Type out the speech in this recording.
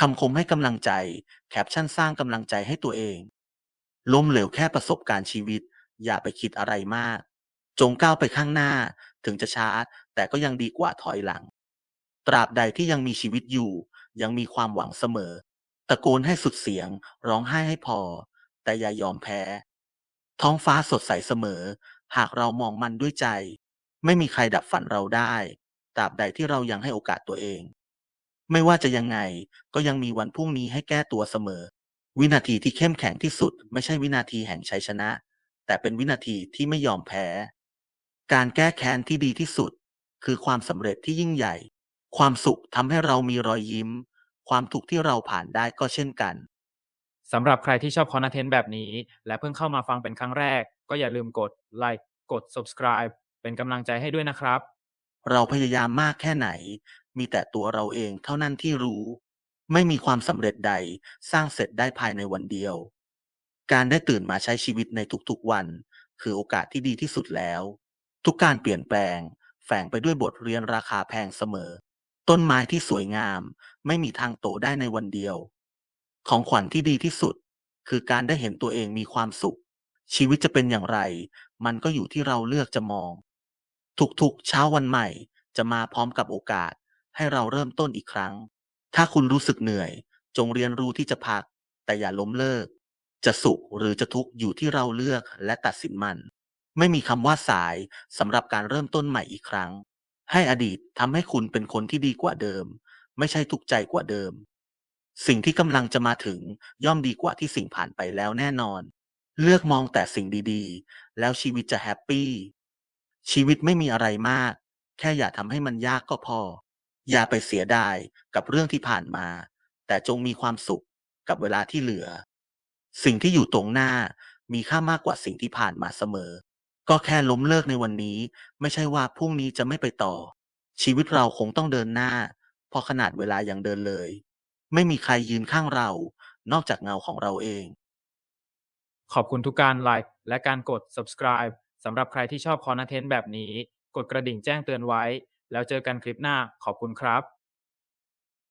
คำคมให้กำลังใจ แคปชั่นสร้างกำลังใจให้ตัวเอง ล้มเหลวแค่ประสบการณ์ชีวิต อย่าไปคิดอะไรมาก จงก้าวไปข้างหน้า ถึงจะช้าแต่ก็ยังดีกว่าถอยหลัง ตราบใดที่ยังมีชีวิตอยู่ ยังมีความหวังเสมอ ตะโกนให้สุดเสียง ร้องไห้ให้พอ แต่อย่ายอมแพ้ ท้องฟ้าสดใสเสมอ หากเรามองมันด้วยใจ ไม่มีใครดับฝันเราได้ ตราบใดที่เรายังให้โอกาสตัวเอง ไม่ว่าจะยังไง ก็ยังมีวันพรุ่งนี้ให้แก้ตัวเสมอ วินาทีที่เข้มแข็งที่สุด ไม่ใช่วินาทีแห่งชัยชนะ แต่เป็นวินาทีที่ไม่ยอมแพ้ การแก้แค้นที่ดีที่สุด คือความสำเร็จที่ยิ่งใหญ่ ความสุขทำให้เรามีรอยยิ้ม ความทุกข์ที่เราผ่านได้ก็เช่นกันสำหรับใครที่ชอบคอนเทนต์แบบนี้ และเพิ่งเข้ามาฟังเป็นครั้งแรก ก็อย่าลืมกดไลค์กด subscribe เป็นกำลังใจให้ด้วยนะครับ เราพยายามมากแค่ไหน มีแต่ตัวเราเองเท่านั้นที่รู้ ไม่มีความสำเร็จใดสร้างเสร็จได้ภายในวันเดียว การได้ตื่นมาใช้ชีวิตในทุกๆวัน คือโอกาสที่ดีที่สุดแล้ว ทุกการเปลี่ยนแปลง แฝงไปด้วยบทเรียนราคาแพงเสมอ ต้นไม้ที่สวยงาม ไม่มีทางโตได้ในวันเดียว ของขวัญที่ดีที่สุด คือการได้เห็นตัวเองมีความสุข ชีวิตจะเป็นอย่างไร มันก็อยู่ที่เราเลือกจะมอง ทุกๆ เช้าวันใหม่จะมาพร้อมกับโอกาส ให้เราเริ่มต้นอีกครั้ง ถ้าคุณรู้สึกเหนื่อย จงเรียนรู้ที่จะพัก แต่อย่าล้มเลิก จะสุขหรือจะทุกข์อยู่ที่เราเลือกและตัดสินมัน ไม่มีคำว่าสายสำหรับการเริ่มต้นใหม่อีกครั้ง ให้อดีตทำให้คุณเป็นคนที่ดีกว่าเดิม ไม่ใช่ทุกข์ใจกว่าเดิม สิ่งที่กำลังจะมาถึงย่อมดีกว่าที่สิ่งผ่านไปแล้วแน่นอน เลือกมองแต่สิ่งดีๆ แล้วชีวิตจะแฮปปี้ชีวิตไม่มีอะไรมาก แค่อย่าทำให้มันยากก็พอ อย่าไปเสียดายกับเรื่องที่ผ่านมา แต่จงมีความสุขกับเวลาที่เหลือ สิ่งที่อยู่ตรงหน้ามีค่ามากกว่าสิ่งที่ผ่านมาเสมอ ก็แค่ล้มเลิกในวันนี้ ไม่ใช่ว่าพรุ่งนี้จะไม่ไปต่อ ชีวิตเราคงต้องเดินหน้าพราะขนาดเวลายังเดินเลย ไม่มีใครยืนข้างเรา นอกจากเงาของเราเอง ขอบคุณทุกการไลค์และการกด subscribe สำหรับใครที่ชอบคอนเทนต์แบบนี้ กดกระดิ่งแจ้งเตือนไว้ แล้วเจอกันคลิปหน้าขอบคุณครับ